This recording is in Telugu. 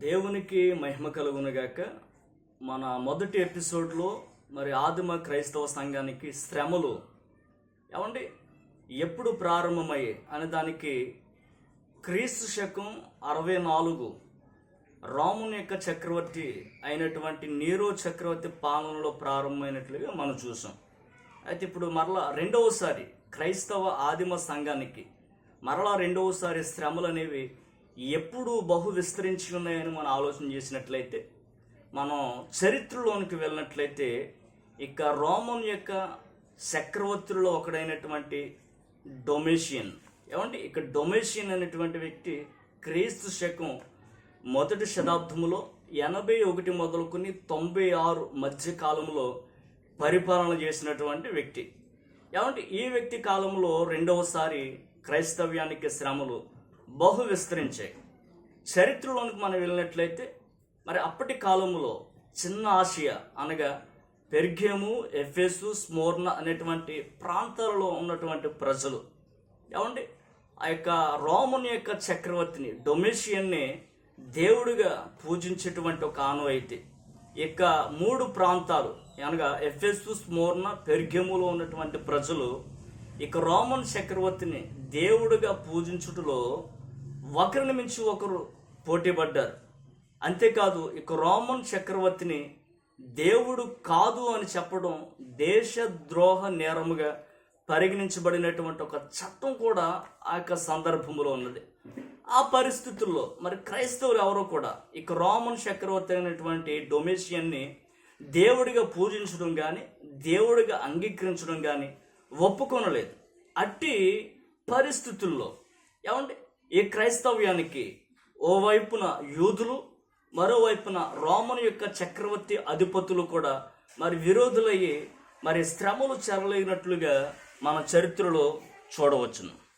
దేవునికి మహిమ కలుగునుగాక మన మొదటి ఎపిసోడ్లో మరి ఆదిమ క్రైస్తవ సంఘానికి శ్రమలు ఏమండి? ఎప్పుడు ప్రారంభమయ్యాయి అనే దానికి క్రీస్తు శకం అరవై నాలుగు రాముని యొక్క చక్రవర్తి అయినటువంటి నీరో చక్రవర్తి పాలనలో ప్రారంభమైనట్లుగా మనం చూసాం. అయితే ఇప్పుడు మరలా రెండవసారి క్రైస్తవ ఆదిమ సంఘానికి మరలా రెండవసారి శ్రమలు అనేవి ఎప్పుడు బహు విస్తరించి ఉన్నాయని మనం ఆలోచన చేసినట్లయితే మనం చరిత్రలోనికి వెళ్ళినట్లయితే ఇక రోమన్ యొక్క చక్రవర్తుల్లో ఒకడైనటువంటి డొమేషియన్ ఏమంటే ఇక డొమేషియన్ అనేటువంటి వ్యక్తి క్రీస్తు శకం మొదటి శతాబ్దములో ఎనభై ఒకటి మొదలుకొని తొంభై ఆరు మధ్య కాలంలో పరిపాలన చేసినటువంటి వ్యక్తి. ఏమంటే ఈ వ్యక్తి కాలంలో రెండవసారి క్రైస్తవ్యానికి శ్రమలు బహు విస్తరించాయి చరిత్రలోనికి మనం వెళ్ళినట్లయితే మరి అప్పటి కాలంలో చిన్న ఆసియా అనగా పెర్గేము ఎఫెసు స్మోర్న అనేటువంటి ప్రాంతాలలో ఉన్నటువంటి ప్రజలు. ఏమండి? ఆ యొక్క రోమన్ యొక్క చక్రవర్తిని డొమేషియన్ని దేవుడిగా పూజించేటువంటి ఒక ఆనవాయితీ ఇక మూడు ప్రాంతాలు అనగా ఎఫెసు స్మోర్న పెర్గెములో ఉన్నటువంటి ప్రజలు ఇక రోమన్ చక్రవర్తిని దేవుడిగా పూజించుటలో ఒకరిని మించి ఒకరు పోటీపడ్డారు. అంతేకాదు ఇక రోమన్ చక్రవర్తిని దేవుడు కాదు అని చెప్పడం దేశద్రోహ నేరముగా పరిగణించబడినటువంటి ఒక చట్టం కూడా ఆ యొక్క సందర్భంలో ఉన్నది. ఆ పరిస్థితుల్లో మరి క్రైస్తవులు ఎవరో కూడా ఇక రోమన్ చక్రవర్తి అయినటువంటి డొమేషియన్ని దేవుడిగా పూజించడం కానీ దేవుడిగా అంగీకరించడం కానీ ఒప్పుకొనలేదు. అట్టి పరిస్థితుల్లో ఏమంటే ఈ క్రైస్తవ్యానికి ఓవైపున యూదులు మరోవైపున రోమన్ యొక్క చక్రవర్తి అధిపతులు కూడా మరి విరోధులయ్యి మరి శ్రమలు చెరలేనట్లుగా మన చరిత్రలో చూడవచ్చును.